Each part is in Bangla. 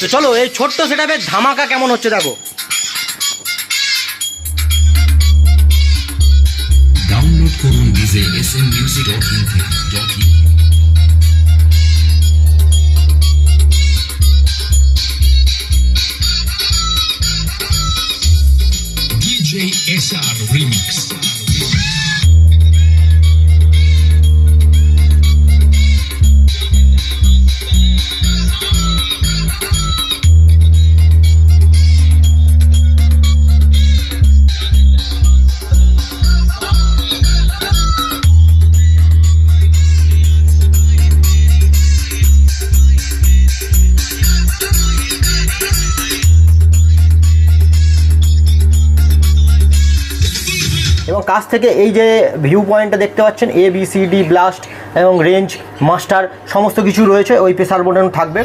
তো চলো এই ছোট্ট সেটাপের ধামাকা কেমন হচ্ছে দেখো ডাউনলোড করুন ডিজে এস এম. এবং কাছ থেকে এই যে ভিউ পয়েন্টটা দেখতে পাচ্ছেন A B C D blast এবং রেঞ্জ মাস্টার সমস্ত কিছু রয়েছে, ওই প্রেসার বোর্ডে থাকবে।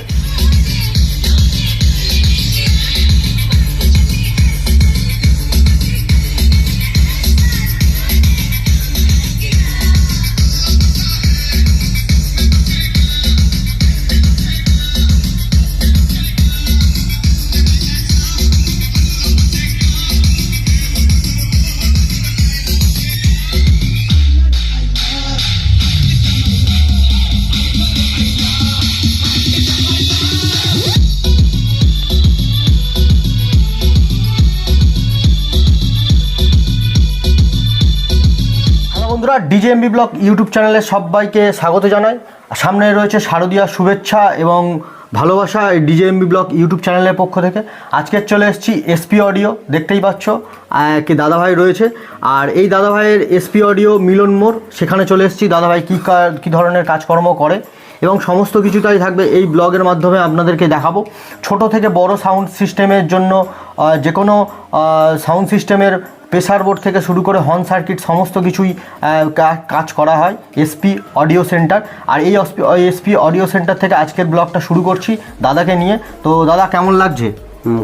বন্ধুরা ডিজেএমবি ব্লগ ইউটিউব চ্যানেলে সবাইকে স্বাগত জানাই। সামনে রয়েছে শারদীয়া শুভেচ্ছা এবং ভালোবাসা এই ডিজেএমবি ব্লগ ইউটিউব চ্যানেলের পক্ষ থেকে। আজকে চলে এসেছি এসপি অডিও দেখতেই পাচ্ছ কি দাদাভাই রয়েছে। আর এই দাদাভাইয়ের এসপি অডিও মিলন মোড়, সেখানে চলে এসেছি। দাদাভাই কী কা- কী ধরনের কাজকর্ম করে এবং সমস্ত কিছুটাই থাকবে এই ব্লগের মাধ্যমে আপনাদেরকে দেখাবো। ছোট থেকে বড় সাউন্ড সিস্টেমের জন্য যে কোনো সাউন্ড সিস্টেমের প্রেসার বোর্ড থেকে শুরু করে হর্ন সার্কিট সমস্ত কিছুই কাজ করা হয় এসপি অডিও সেন্টার আর এই এসপি অডিও সেন্টার থেকে আজকের ব্লগটা শুরু করছি দাদাকে নিয়ে। তো দাদা কেমন লাগছে?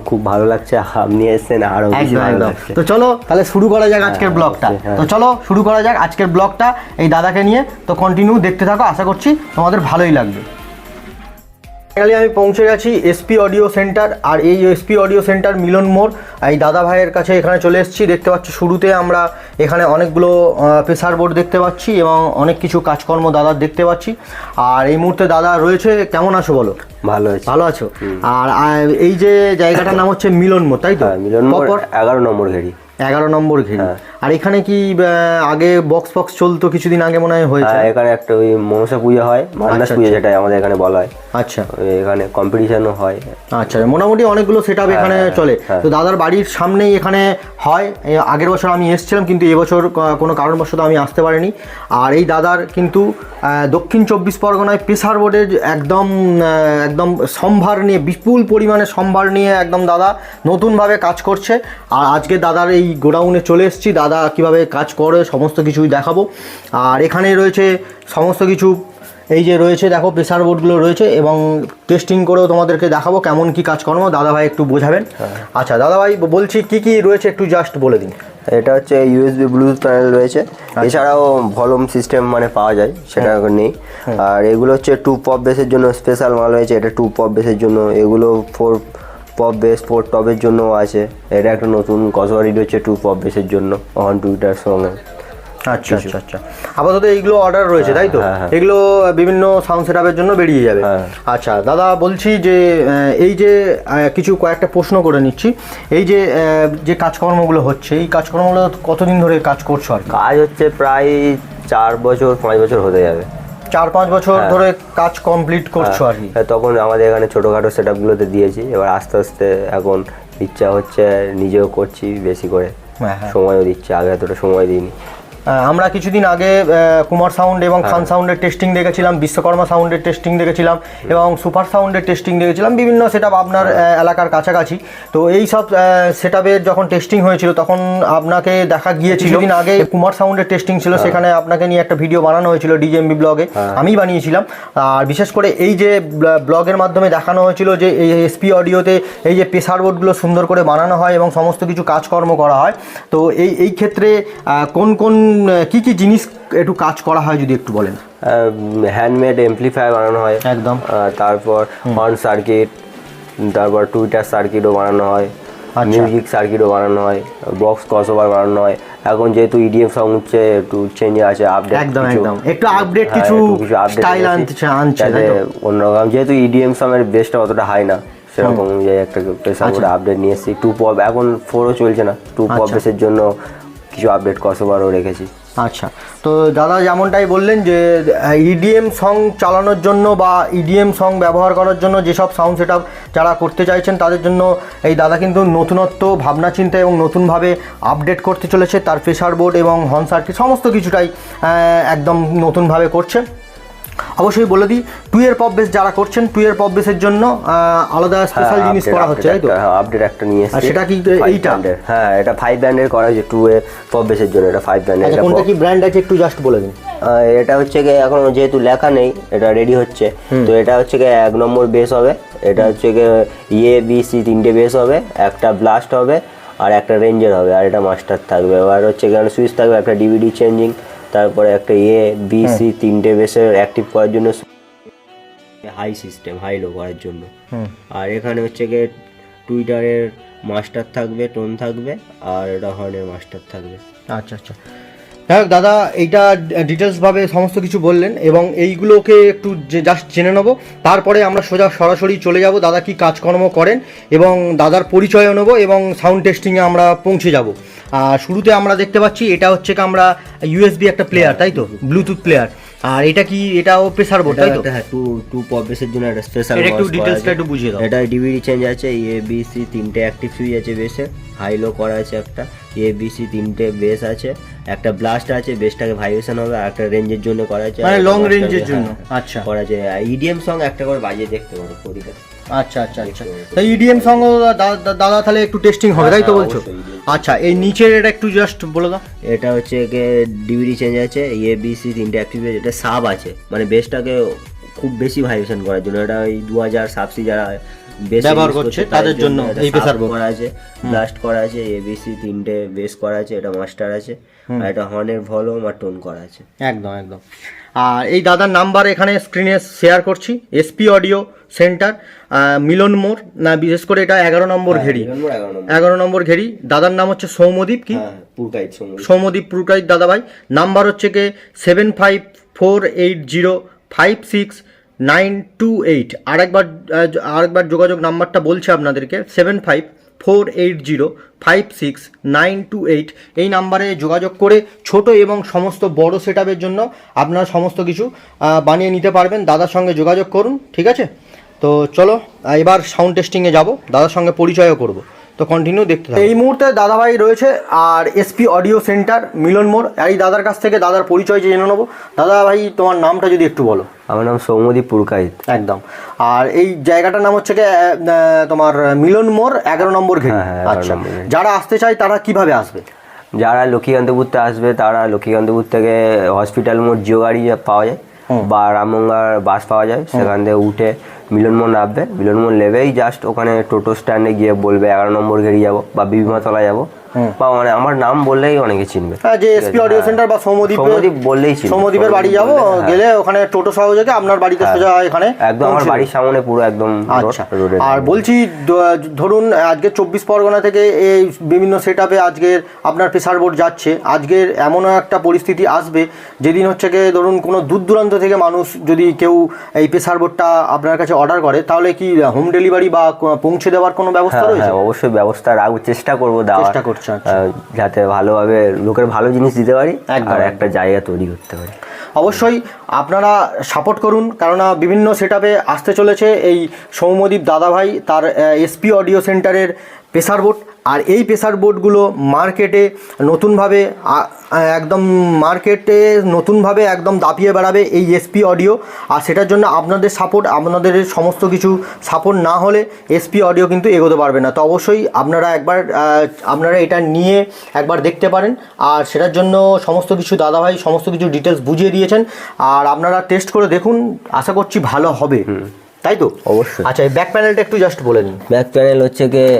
খুব ভালো লাগছে। আপনি এসেছেন আরও তো চলো তাহলে শুরু করা যাক আজকের হ্যাঁ, ব্লগটা। হ্যাঁ। তো চলো শুরু করা যাক আজকের ব্লগটা এই দাদাকে নিয়ে। তো কন্টিনিউ দেখতে থাকো আশা করছি তোমাদের ভালোই লাগবে। ফাইনালি আমি পৌঁছে গেছি এসপি অডিও সেন্টার আর এই এসপি অডিও সেন্টার মিলন মোড়। এই দাদা ভাইয়ের কাছে এখানে চলে এসেছি দেখতে পাচ্ছি শুরুতে আমরা এখানে অনেকগুলো প্রেসার বোর্ড দেখতে পাচ্ছি এবং অনেক কিছু কাজকর্ম দাদার দেখতে পাচ্ছি। আর এই মুহূর্তে দাদা রয়েছে কেমন আছো বলো? ভালো আছে। ভালো আছো? আর এই যে জায়গাটার নাম হচ্ছে মিলন মোড় তাই তো? হ্যাঁ মিলন মোড় এগারো নম্বর ঘেরি এগারো নম্বর ঘেরি। আর এখানে কি আগে বক্স ফক্স চলতো কিছুদিন আগে মনে হয় হয়েছে? হ্যাঁ, এখানে একটা ওই মনসা পূজা হয় মান্দাস আচ্ছা, পুজো যেটা আমাদের এখানে বলা হয়। আচ্ছা। এখানে কম্পিটিশনও হয়। আচ্ছা মোটামুটি অনেকগুলো সেট এখানে চলে। হ্যাঁ। তো দাদার বাড়ির সামনেই এখানে হয়। আগের বছর আমি এসেছিলাম কিন্তু এবছর কোনো কারণবশত আমি আসতে পারিনি। আর এই দাদার কিন্তু দক্ষিণ চব্বিশ পরগনায় প্রেসার বোর্ডের একদম একদম সম্ভার নিয়ে বিপুল পরিমাণে সম্ভার নিয়ে একদম দাদা নতুনভাবে কাজ করছে। আর আজকে দাদার এই গোডাউনে চলে এসেছি। দাদা কীভাবে কাজ করে সমস্ত কিছুই দেখাবো। আর এখানে রয়েছে সমস্ত কিছু। এই যে রয়েছে দেখো প্রেসার বোর্ডগুলো রয়েছে এবং টেস্টিং করেও তোমাদেরকে দেখাবো কেমন কি কাজকর্ম। দাদাভাই একটু বোঝাবেন। আচ্ছা দাদাভাই বলছি কি কি রয়েছে একটু জাস্ট বলে দিন। এটা হচ্ছে ইউএসবি ব্লুটুথ প্যানেল রয়েছে। এছাড়াও ভলুম সিস্টেম মানে পাওয়া যায় সেটা এখন নেই। আর এগুলো হচ্ছে টু পপ বেসের জন্য স্পেশাল মাল রয়েছে এটা টু পপ বেসের জন্য। এগুলো ফোর পপ বেস ফোর টপের জন্য আছে। এটা একটা নতুন কসবারি হচ্ছে টু পপ বেসের জন্য ওয়ান টুইটার সঙ্গে। আচ্ছা আচ্ছা আচ্ছা। আপাতত এইগুলো অর্ডার রয়েছে তাই তো? হ্যাঁ, হ্যাঁ। এগুলো বিভিন্ন সাউন্ড সেটআপের জন্য বেরিয়ে যাবে। হ্যাঁ। আচ্ছা দাদা বলছি যে এই যে কিছু কয়েকটা প্রশ্ন করে নিচ্ছি। এই যে যে কাজকর্মগুলো হচ্ছে এই কাজকর্মগুলো কতদিন ধরে কাজ করছ আর কাজ হচ্ছে প্রায় চার বছর পাঁচ বছর হতে যাবে। চার পাঁচ বছর হ্যাঁ। ধরে কাজ কমপ্লিট করছ আর কি। হ্যাঁ, তখন আমাদের এখানে ছোটোখাটো সেট আপগুলোতে দিয়েছি। এবার আস্তে আস্তে এখন ইচ্ছা হচ্ছে নিজেও করছি বেশি করে। হ্যাঁ, হ্যাঁ। সময়ও দিচ্ছে আগে এতটা সময় দিইনি। আমরা কিছুদিন আগে কুমার সাউন্ড এবং খান সাউন্ডের টেস্টিং দেখেছিলাম বিশ্বকর্মা সাউন্ডের টেস্টিং দেখেছিলাম এবং সুপার সাউন্ডের টেস্টিং দেখেছিলাম বিভিন্ন সেট আপনার এলাকার কাছাকাছি। তো এই সব সেট যখন টেস্টিং হয়েছিল তখন আপনাকে দেখা গিয়েছিল। দিন আগে কুমার সাউন্ডের টেস্টিং ছিল সেখানে আপনাকে নিয়ে একটা ভিডিও বানানো হয়েছিল ডিজেএমবি ব্লগে আমি বানিয়েছিলাম। আর বিশেষ করে এই যে ব্লগের মাধ্যমে দেখানো হয়েছিল যে এই এসপি অডিওতে এই যে প্রেসার বোর্ডগুলো সুন্দর করে বানানো হয় এবং সমস্ত কিছু কাজকর্ম করা হয়। তো এই এই ক্ষেত্রে কোন কোন কি কি জিনিস একটু কাজ করা হয় যদি একটু বলেন? হ্যান্ডমেড এমপ্লিফায়ার বানানো হয়। একদম। আর তারপর অন সার্কিট তারপর টুইটার সার্কিটও বানানো হয়। আচ্ছা। মিউজিক সার্কিটও বানানো হয়। বক্স ক্রসওভার বানানো হয়। এখন যেহেতু ইডিএম সং হচ্ছে একটু চেঞ্জ আছে আপডেট একদম, একদম। একটু আপডেট কিছু style আনছে- আনছে, অন্যরকম। যেহেতু ইডিএম সং এর বেসটা অতটা হাই না সেরকম অনুযায়ী একটা প্রেসার আচ্ছা। করে আপডেট নিয়ে এসেছি। টু পপ এখন ফোরও চলছে না। টু পপ আচ্ছা। বেসের জন্য কিছু আপডেট ক্রসওভারও রেখেছি। আচ্ছা তো দাদা যেমনটাই বললেন যে ইডিএম সং চালানোর জন্য বা ইডিএম সং ব্যবহার করার জন্য যেসব সাউন্ড সেট যারা করতে চাইছেন, তাদের জন্য এই দাদা কিন্তু নতুনত্ব, ভাবনা চিন্তা এবং নতুনভাবে আপডেট করতে চলেছে। তার প্রেশার বোর্ড এবং হর্ন সার্কিট সমস্ত কিছুটাই একদম নতুনভাবে করছে। অবশ্যই বলে দিই টুয়ের পপ বেস যারা করছেন টুয়ের পপ বেসের জন্য আলাদা স্পেশাল হ্যাঁ, জিনিস করা হচ্ছে তাই তো? একটা- হ্যাঁ, একটা নিয়ে এসেছি। সেটা কি এইটা? এর। হ্যাঁ এটা ফাইভ ব্যান্ডের করা হয়েছে টু এ পপ বেসের জন্য এটা ফাইভ ব্যান্ডের আচ্ছা কোনটা কি ব্র্যান্ড আছে একটু জাস্ট বলে দিন। এটা হচ্ছে গিয়ে এখন যেহেতু লেখা নেই এটা রেডি হচ্ছে। তো এটা হচ্ছে গিয়ে এক নম্বর বেস হবে এটা হচ্ছে গিয়ে ইয়ে বি সি তিনটে বেস হবে একটা ব্লাস্ট হবে আর একটা রেঞ্জার হবে আর এটা মাস্টার থাকবে। আর হচ্ছে গিয়ে সুইচ থাকবে একটা ডিভিডি চেঞ্জিং তারপরে একটা এ বি সি তিনটে বেসের অ্যাক্টিভ করার জন্য হাই সিস্টেম হাই লো করার জন্য। আর এখানে হচ্ছে গিয়ে টুইটারের মাস্টার থাকবে টোন থাকবে আর এটা হর্নের মাস্টার থাকবে। আচ্ছা আচ্ছা। যাই হোক দাদা এইটা ডিটেলসভাবে সমস্ত কিছু বললেন এবং এইগুলোকে একটু যে জাস্ট জেনে নেব। তারপরে আমরা সোজা সরাসরি চলে যাব দাদা কি কাজকর্ম করেন এবং দাদার পরিচয়ও নেব এবং সাউন্ড টেস্টিংয়ে আমরা পৌঁছে যাব। আর শুরুতে আমরা দেখতে পাচ্ছি এটা হচ্ছে কি আমরা ইউএসবি একটা প্লেয়ার তাই তো? ব্লুটুথ প্লেয়ার আর এটা কি এটাও প্রেসার বোর্ড তাই তো? হ্যাঁ টু টু পপ বেসের জন্য একটা স্পেশাল এটা একটু ডিটেলসটা একটু বুঝিয়ে দাও। এটা ডিভিডি চেঞ্জ আছে এ বি সি তিনটে অ্যাক্টিভ সুইচ আছে বেসে হাই লো করা আছে একটা। এ বি সি তিনটে বেস আছে একটা ব্লাস্ট আছে বেসটাকে ভাইব্রেশন হবে আর একটা রেঞ্জের জন্য করা আছে মানে range এর জন্য। হ্যাঁ, আচ্ছা। করা আছে। ইডিএম সং একটা করে বাজিয়ে দেখতে পারো প্রতিটা আচ্ছা আচ্ছা আচ্ছা। তাই ইডিএম সঙ্গ দাদা তাহলে একটু টেস্টিং হবে তাই তো হ্যাঁ, বলছো? আচ্ছা এই নিচের এটা একটু জাস্ট বলে দাও। এটা হচ্ছে গিয়ে ডিভিডি চেঞ্জ আছে এ বি সি তিনটে অ্যাক্টিভ এটা সাব আছে। মানে বেসটাকে খুব বেশি ভাইব্রেশন করার জন্য এটা ওই দু হাজার সাবসি যারা ব্যবহার করছে, তাদের জন্য এই board। করা আছে ব্লাস্ট করা আছে এবিসি তিনটে বেস করা আছে এটা মাস্টার আছে আর এটা হর্নের ভলিউম আর টোন করা আছে। একদম একদম। আর এই দাদার নাম্বার এখানে স্ক্রিনে শেয়ার করছি এসপি অডিও সেন্টার মিলন মোড় না বিশেষ করে এটা এগারো নম্বর ঘেরি। এগারো নম্বর, ঘেরি দাদার নাম হচ্ছে সৌমদীপ কি? হ্যাঁ সৌমদীপ। পুরকাইত দাদা ভাই নাম্বার হচ্ছে কে seven five four eight zero five six nine two eight. আরেকবার আরেকবার যোগাযোগ নাম্বারটা বলছে আপনাদেরকে, seven five four eight zero five six nine two eight. এই নাম্বারে যোগাযোগ করে ছোট এবং সমস্ত বড় সেট জন্য আপনারা সমস্ত কিছু বানিয়ে নিতে পারবেন। দাদার সঙ্গে যোগাযোগ করুন, ঠিক আছে? তো চলো, এবার সাউন্ড টেস্টিংয়ে যাব, দাদার সঙ্গে পরিচয়ও করব। তো কন্টিনিউ দেখতে থাকো। এই মুহূর্তে দাদাভাই রয়েছে আর SP audio centre Milan More. এই দাদার কাছ থেকে দাদার পরিচয় জেনে নেব। দাদা ভাই তোমার নামটা যদি একটু বলো। আমার নাম সৌমদীপ পুরকাইত একদম। আর এই জায়গাটার নাম হচ্ছে তোমার মিলন মোড় এগারো নম্বর ঘেরি। হ্যাঁ, হ্যাঁ, আচ্ছা। যারা আসতে চায় তারা কীভাবে আসবে? যারা লক্ষ্মীকান্তপুরতে আসবে তারা লক্ষ্মীকান্তপুর থেকে হসপিটাল মোড় জিও গাড়ি পাওয়া যায়। বা রামগঙ্গার বাস পাওয়া যায় সেখান থেকে উঠে মিলন মোড় নামবে। মিলন মোড় নেবেই জাস্ট ওখানে টোটো স্ট্যান্ডে গিয়ে বলবে এগারো নম্বর ঘেরিয়ে যাব বা বিবিমাতলা যাব। বা মানে আমার নাম বললেই অনেকে চিনবে। হ্যাঁ যে এসপি অডিও সেন্টার বা সৌমদীপ সৌমদীপ বললেই চিনবে। সৌমদীপের বাড়ি যাব হ্যাঁ। গেলে ওখানে টোটো সহযোগে আপনার বাড়িতে সোজা এখানে একদম আমার বাড়ির সামনে পুরো একদম আচ্ছা। রোডে আর বলছি ধরুন আজকে চব্বিশ পরগনা থেকে এই বিভিন্ন সেট আপে আজকের আপনার প্রেসার বোর্ড যাচ্ছে। আজকের এমনও একটা পরিস্থিতি আসবে যেদিন হচ্ছে গিয়ে ধরুন কোনো দূর দূরান্ত থেকে মানুষ যদি কেউ এই প্রেসার বোর্ডটা আপনার কাছে অর্ডার করে তাহলে কি হোম ডেলিভারি বা পৌঁছে দেওয়ার কোনো ব্যবস্থা হ্যাঁ রয়েছে? হ্যাঁ অবশ্যই ব্যবস্থা রাখব চেষ্টা করব দেওয়ার। চেষ্টা করছ, যাতে ভালোভাবে লোকের ভালো জিনিস দিতে পারি আর একটা জায়গা তৈরি করতে পারি। অবশ্যই আপনারা সাপোর্ট করুন কেননা বিভিন্ন সেট আসতে চলেছে এই সৌমদীপ দাদাভাই তার এসপি অডিও সেন্টারের প্রেসার বোর্ড আর এই প্রেসার বোর্ডগুলো মার্কেটে নতুনভাবে একদম মার্কেটে নতুনভাবে একদম দাপিয়ে বেড়াবে এই এসপি অডিও আর সেটার জন্য আপনাদের সাপোর্ট আপনাদের সমস্ত কিছু সাপোর্ট না হলে এসপি অডিও কিন্তু এগোতে পারবে না। তো অবশ্যই আপনারা একবার আপনারা এটা নিয়ে একবার দেখতে পারেন। আর সেটার জন্য সমস্ত কিছু দাদাভাই, সমস্ত কিছু ডিটেলস বুঝিয়ে দিয়েছেন। আর আপনারা টেস্ট করে দেখুন। আশা করছি ভালো হবে। তাই তো? অবশ্যই। আচ্ছা এই ব্যাক প্যানেলটা একটু জাস্ট বলে নিন। ব্যাক প্যানেল হচ্ছে গিয়ে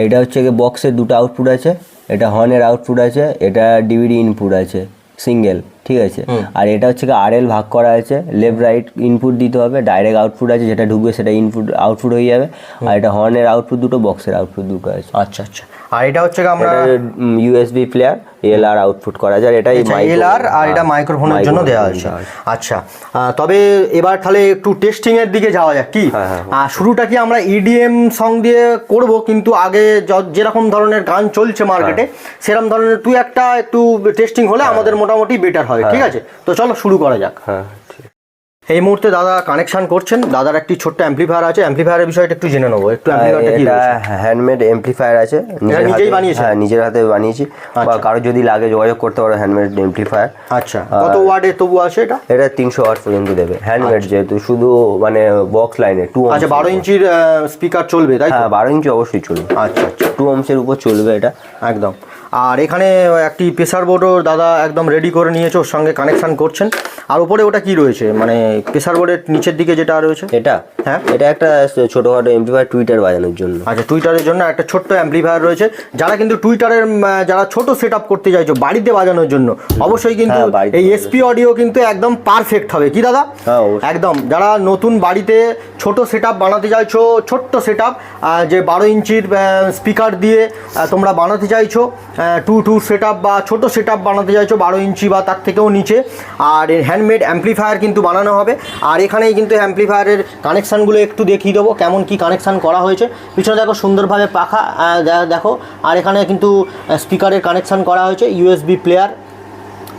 এইটা হচ্ছে গিয়ে বক্সের দুটো আউটপুট আছে এটা হর্নের আউটপুট আছে এটা ডিভিডি ইনপুট আছে সিঙ্গেল ঠিক আছে? আর এটা হচ্ছে আর এল ভাগ করা আছে লেফট রাইট ইনপুট দিতে হবে ডাইরেক্ট আউটপুট আছে যেটা ঢুকবে সেটা ইনপুট আউটপুট হয়ে যাবে। আর এটা হর্নের আউটপুট দুটো বক্সের আউটপুট দুটো আছে। আচ্ছা আচ্ছা। আর এটা হচ্ছে আমরা USB player L R output করা যায় এটাই এল আর আর এটা মাইক্রোফোনের জন্য দেওয়া হয়েছে আচ্ছা তবে এবার তাহলে একটু টেস্টিং এর দিকে যাওয়া যাক কি? হ্যাঁ, হ্যাঁ, শুরুটা কি আমরা ইডিএম সং দিয়ে করব? কিন্তু আগে য- যেরকম ধরনের গান চলছে মার্কেটে সেরকম ধরনের তুই একটা একটু টেস্টিং হলে আমাদের মোটামুটি বেটার হয়। ঠিক আছে? তো চলো শুরু করা যাক। হ্যাঁ। এই মুহূর্তে দাদা কানেকশন করছেন। দাদার একটি ছোট্ট অ্যাম্পলিফায়ার আছে। অ্যাম্পলিফায়ারের বিষয়টা একটু জেনে নেব। একটু কি এটা হ্যান্ডমেড এমপ্লিফায়ার আছে। নিজেই বানিয়েছেন? হ্যাঁ নিজের হাতে বানিয়েছি। বা আচ্ছা। কারও যদি লাগে যোগাযোগ করতে পারো হ্যান্ডমেড এমপ্লিফায়ার আচ্ছা। কত ওয়ার্ডে তবু আছে এটা? এটা তিনশো ওয়াট পর্যন্ত দেবে। হ্যান্ডমেড যেহেতু শুধু মানে বক্স লাইনে টু আচ্ছা বারো ইঞ্চির স্পিকার চলবে তাই হ্যাঁ বারো ইঞ্চি অবশ্যই চলবে। আচ্ছা আচ্ছা। টু ওমসের উপর চলবে এটা। একদম। আর এখানে একটি প্রেসার বোর্ডও দাদা একদম রেডি করে নিয়েছে ওর সঙ্গে কানেকশন করছেন। আর উপরে ওটা কি রয়েছে? মানে প্রেসার বোর্ডের নিচের দিকে যেটা রয়েছে? এটা। হ্যাঁ। এটা একটা ছোটখাটো এমপ্লিফায়ার টুইটার বাজানোর জন্য। আচ্ছা টুইটারের জন্য একটা ছোট্ট অ্যাম্পলিফায়ার রয়েছে। যারা কিন্তু টুইটারের যারা ছোট সেট করতে চাইছো বাড়িতে বাজানোর জন্য অবশ্যই কিন্তু হ্যাঁ, এই এসপি অডিও কিন্তু একদম পারফেক্ট হবে। কি দাদা? হ্যাঁ, একদম। যারা নতুন বাড়িতে ছোট সেট বানাতে চাইছো ছোট্ট সেট যে বারো ইঞ্চির স্পিকার দিয়ে তোমরা বানাতে চাইছো টু টু সেট বা ছোট সেট বানাতে চাইছো বারো ইঞ্চি বা তার থেকেও নিচে। আর হ্যান্ডমেড অ্যাম্পলিফায়ার কিন্তু বানানো হবে। আর এখানেই কিন্তু অ্যাম্পলিফায়ারের কানেকশানগুলো একটু দেখিয়ে দেবো, কেমন কি কানেকশান করা হয়েছে। পিছনে দেখো সুন্দরভাবে পাখা দেখো। আর এখানে কিন্তু স্পিকারের কানেকশান করা হয়েছে ইউএসবি প্লেয়ার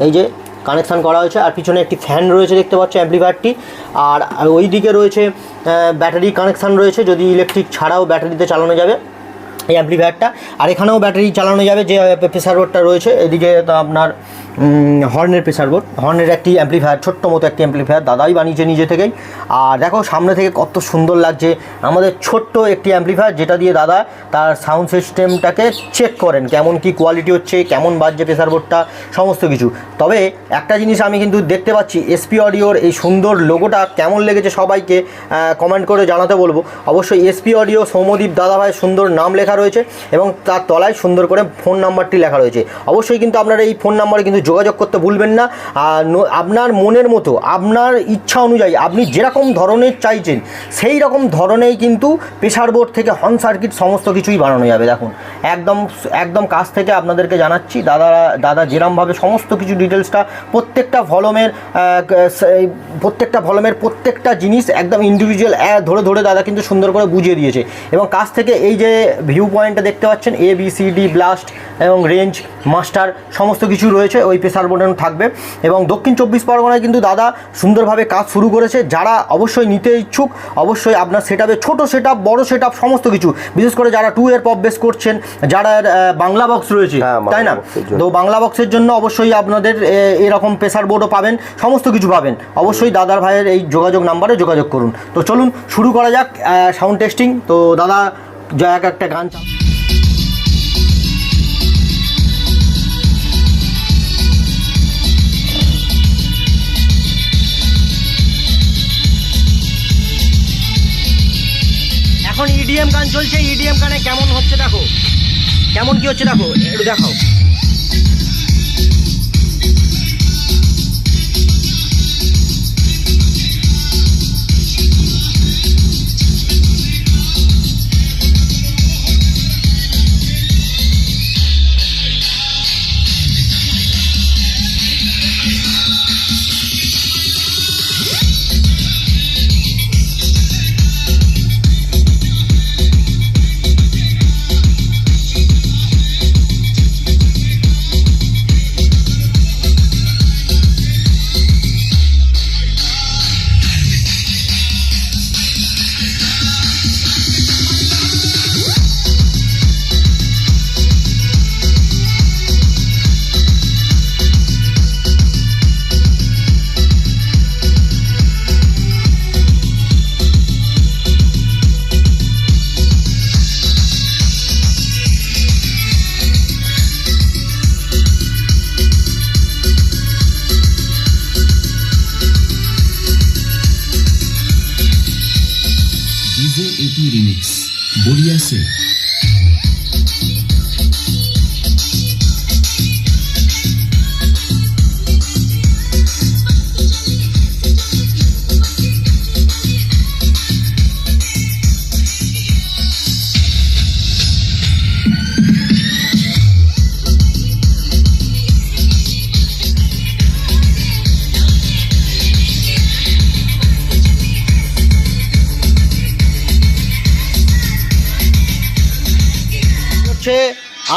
এই যে কানেকশান করা হয়েছে। আর পিছনে একটি ফ্যান রয়েছে, দেখতে পাচ্ছ অ্যাম্পলিফায়ারটি আর ওই দিকে রয়েছে ব্যাটারি কানেকশান রয়েছে, যদি ইলেকট্রিক ছাড়াও ব্যাটারিতে চালানো যাবে। এই অ্যাম্পলিফায়ারটা আর এখানেও ব্যাটারি চালানো যাবে যে প্রেসার রোডটা রয়েছে এদিকে আপনার হর্নের প্রেসার বোর্ড হর্নের একটি অ্যাম্পলিফায়ার ছোট্ট মতো একটি অ্যাম্পলিফায়ার দাদাই বানিয়েছে নিজে থেকেই। আর দেখো, সামনে থেকে কত সুন্দর লাগছে। আমাদের ছোট্ট একটি অ্যাম্পলিফায়ার যেটা দিয়ে দাদা তার সাউন্ড সিস্টেমটাকে চেক করেন। কেমন কি কোয়ালিটি হচ্ছে, কেমন বাজছে প্রেসার বোর্ডটা সমস্ত কিছু। তবে একটা জিনিস আমি কিন্তু দেখতে পাচ্ছি এসপি অডিওর এই সুন্দর লোগোটা কেমন লেগেছে সবাইকে কমেন্ট করে জানাতে বলব। অবশ্যই এসপি অডিও সৌমদীপ দাদাভাই সুন্দর নাম লেখা রয়েছে এবং তার তলায় সুন্দর করে ফোন নাম্বারটি লেখা রয়েছে। অবশ্যই কিন্তু আপনারা এই ফোন নাম্বারে কিন্তু যোগাযোগ করতে ভুলবেন না। আর আপনার মনের মতো, আপনার ইচ্ছা অনুযায়ী, আপনি যেরকম ধরনের চাইছেন, সেই রকম ধরনেই কিন্তু প্রেসার বোর্ড থেকে হর্ন সার্কিট সমস্ত কিছুই বানানো যাবে। দেখুন, একদম একদম কাছ থেকে আপনাদেরকে জানাচ্ছি দাদা দাদা যেরমভাবে সমস্ত কিছু ডিটেলসটা প্রত্যেকটা ভলমের প্রত্যেকটা ভলমের প্রত্যেকটা জিনিস একদম ইন্ডিভিজুয়াল ধরে ধরে দাদা কিন্তু সুন্দর করে বুঝিয়ে দিয়েছে। এবং কাছ থেকে এই যে ভিউ পয়েন্টটা দেখতে পাচ্ছেন A B C D blast এবং রেঞ্জ মাস্টার সমস্ত কিছু রয়েছে ওই প্রেসার বোর্ডে থাকবে। এবং দক্ষিণ চব্বিশ পরগনায় কিন্তু দাদা সুন্দরভাবে কাজ শুরু করেছে। যারা অবশ্যই নিতে ইচ্ছুক অবশ্যই আপনার সেট আপে ছোটো সেট আপ বড়ো সেট আপ সমস্ত কিছু। বিশেষ করে যারা টু এর পপ বেস করছেন যারা বাংলা বক্স রয়েছে হ্যাঁ, তাই না। তো বাংলা বক্সের জন্য অবশ্যই আপনাদের এরকম প্রেসার বোর্ডও পাবেন সমস্ত কিছু পাবেন। অবশ্যই দাদার ভাইয়ের এই যোগাযোগ নাম্বারে যোগাযোগ করুন। তো চলুন শুরু করা যাক সাউন্ড টেস্টিং তো দাদা যা এক একটা গান এখন ইডিএম গান চলছে ইডিএম গানে কেমন হচ্ছে দেখো? কেমন কি হচ্ছে দেখো? একটু দেখাও।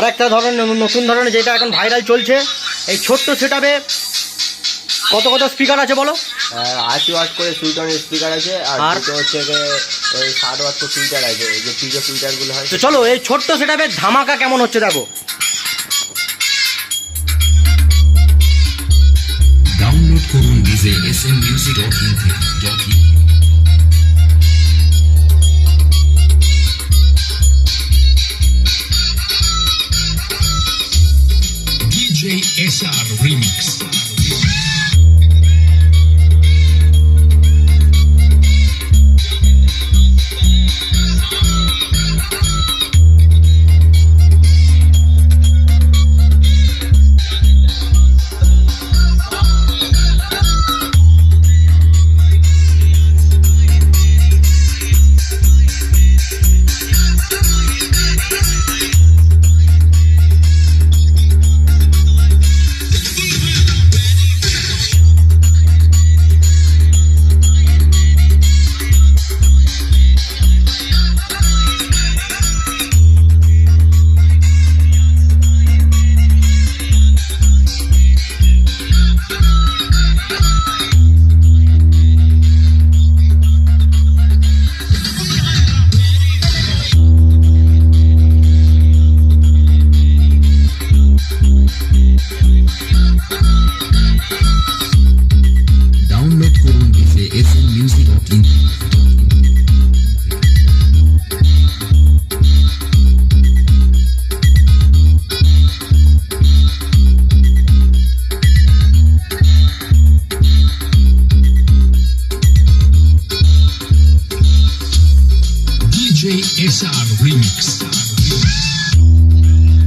আর একটা ধরনের নতুন ধরনের যেটা এখন ভাইরাল চলছে এই ছোট্ট সেটাবে কত কত স্পিকার আছে বলো? আশি ওয়াট করে সুইটনের স্পিকার আছে আর? দুটো হচ্ছে ওই ষাট ওয়াট করে ফিল্টার আছে এই যে পিজো ফিল্টারগুলো হয়। তো চলো এই ছোট্ট সেটাবে ধামাকা কেমন হচ্ছে দেখো। ডাউনলোড করুন DJ S M music dot in থেকে DJ SR Remix.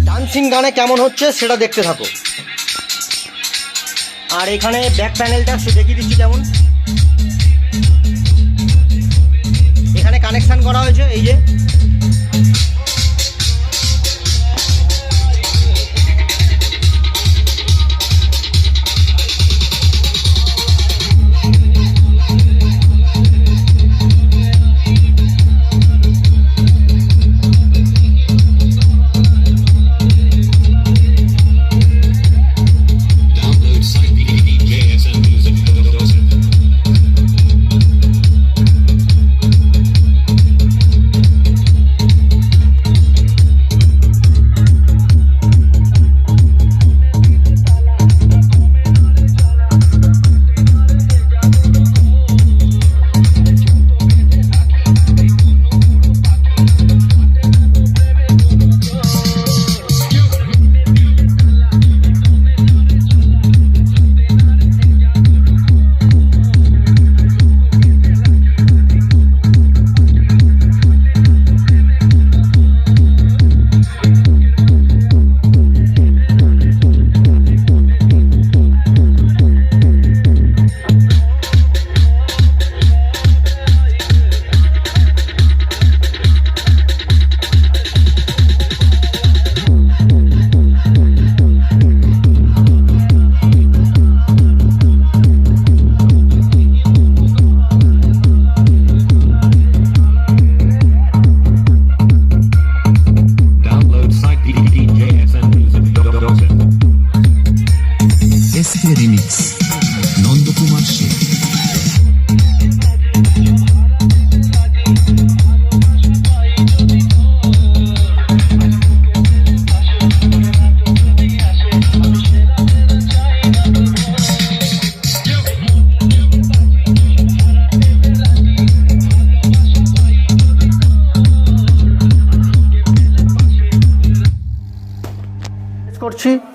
ডান্সিং গানে কেমন হচ্ছে সেটা দেখতে থাকো। আর এখানে ব্যাক প্যানেলটা সে দেখিয়ে দিচ্ছি কেমন। এখানে কানেকশান করা হয়েছে, এই যে।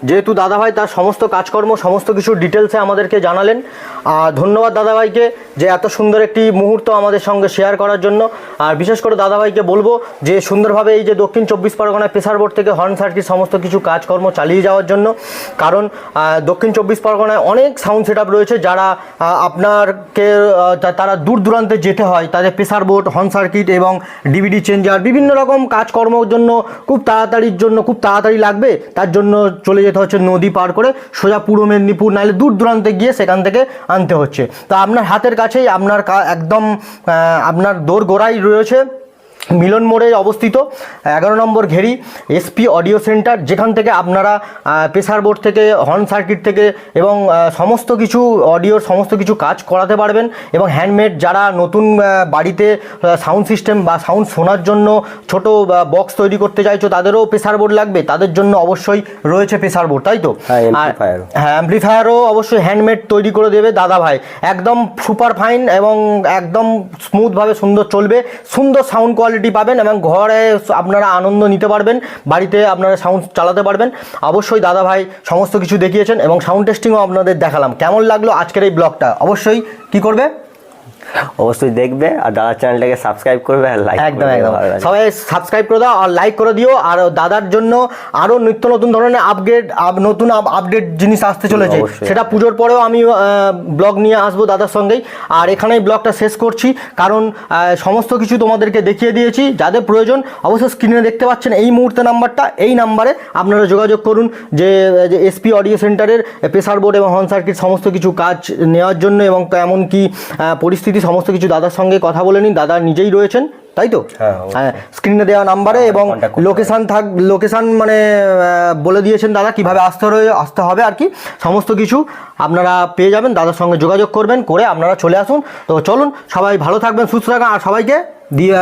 যেহেতু দাদাভাই তার সমস্ত কাজকর্ম, সমস্ত কিছু ডিটেলসে আমাদেরকে জানালেন। আর ধন্যবাদ দাদাভাইকে যে এত সুন্দর একটি মুহূর্ত আমাদের সঙ্গে শেয়ার করার জন্য। আর বিশেষ করে দাদাভাইকে বলব যে সুন্দরভাবে এই যে দক্ষিণ চব্বিশ পরগনায় প্রেসার বোর্ড থেকে হর্ন সার্কিট সমস্ত কিছু কাজকর্ম চালিয়ে যাওয়ার জন্য। কারণ দক্ষিণ চব্বিশ পরগনায় অনেক সাউন্ড সেট রয়েছে যারা আপনারকে তারা দূর দূরান্তে যেতে হয়। তাদের প্রেসার বোর্ড হর্ন সার্কিট এবং ডিভিডি চেঞ্জার বিভিন্ন রকম কাজকর্মের জন্য খুব তাড়াতাড়ির জন্য, খুব তাড়াতাড়ি লাগবে। তার জন্য চলে যেতে হচ্ছে নদী পার করে সোজা পূর্ব মেদিনীপুর, নাহলে দূর দূরান্তে গিয়ে সেখান থেকে আনতে হচ্ছে। তা আপনার হাতের কাছেই আপনার একদম আপনার দোর গোড়াই রয়েছে। মিলন মোড়ে অবস্থিত এগারো নম্বর ঘেরি এসপি অডিও সেন্টার যেখান থেকে আপনারা প্রেসার বোর্ড থেকে হর্ন সার্কিট থেকে এবং সমস্ত কিছু অডিওর সমস্ত কিছু কাজ করাতে পারবেন এবং হ্যান্ডমেড যারা নতুন বাড়িতে সাউন্ড সিস্টেম বা সাউন্ড শোনার জন্য ছোট বক্স তৈরি করতে চাইছো তাদেরও প্রেসার বোর্ড লাগবে তাদের জন্য অবশ্যই রয়েছে প্রেসার বোর্ড তাই তো? হ্যাঁ, আর- হ্যাঁ অ্যাম্পলিফায়ারও অবশ্যই হ্যান্ডমেড তৈরি করে দেবে দাদা ভাই। একদম সুপার ফাইন এবং একদম স্মুথভাবে সুন্দর চলবে সুন্দর সাউন্ড কোয়ালিটি পাবেন এবং ঘরে আপনারা আনন্দ নিতে পারবেন, বাড়িতে আপনারা সাউন্ড চালাতে পারবেন। অবশ্যই দাদা ভাই সমস্ত কিছু দেখিয়েছেন এবং সাউন্ড টেস্টিংও আপনাদের দেখালাম। কেমন লাগল আজকের এই ব্লগটা? অবশ্যই কি করবে? অবশ্যই দেখবে আর দাদার চ্যানেলটাকে সাবস্ক্রাইব করবে আর লাইক একদম একদম। সবাই সাবস্ক্রাইব করে দাও আর লাইক করে দিও। আর দাদার জন্য আরও নিত্য নতুন ধরনের আপগ্রেড নতুন আপডেট জিনিস আসতে চলেছে। সেটা পুজোর পরেও আমি ব্লগ নিয়ে আসব দাদার সঙ্গেই। আর এখানেই ব্লগটা শেষ করছি। কারণ সমস্ত কিছু তোমাদেরকে দেখিয়ে দিয়েছি। যাদের প্রয়োজন অবশ্যই স্ক্রিনে দেখতে পাচ্ছেন এই মুহূর্তে নাম্বারটা এই নাম্বারে আপনারা যোগাযোগ করুন যে এসপি অডিও সেন্টারের প্রেসার বোর্ড এবং হর্ন সার্কিট সমস্ত কিছু কাজ নেওয়ার জন্য এবং কেমন কি আহ, পরিস্থিতি সমস্ত কিছু দাদার সঙ্গে কথা বলে নিন দাদা নিজেই রয়েছেন তাই তো? হ্যাঁ, অবশ্যই। হ্যাঁ স্ক্রিনে দেওয়া নাম্বারে এবং contact করতে লোকেশন থাক লোকেশন মানে বলে দিয়েছেন দাদা কীভাবে আসতে রয়ে আসতে হবে আর কি। সমস্ত কিছু আপনারা পেয়ে যাবেন দাদার সঙ্গে যোগাযোগ করবেন করে আপনারা চলে আসুন। তো চলুন সবাই ভালো থাকবেন সুস্থ থাকবেন আর সবাইকে দিয়ে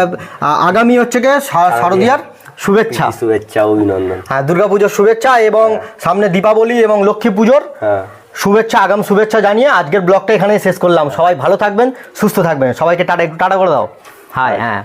আগামী হচ্ছে গিয়ে শারদিয়ার শুভেচ্ছা। শুভেচ্ছা অভিনন্দন। হ্যাঁ দুর্গাপুজোর শুভেচ্ছা এবং সামনে দীপাবলি এবং লক্ষ্মী পুজোর হ্যাঁ। শুভেচ্ছা, আগাম শুভেচ্ছা জানিয়ে আজকের ব্লগটা এখানেই শেষ করলাম। সবাই ভালো থাকবেন, সুস্থ থাকবেন। সবাইকে টাটা, একটু টাটা করে দাও। হাই হ্যাঁ।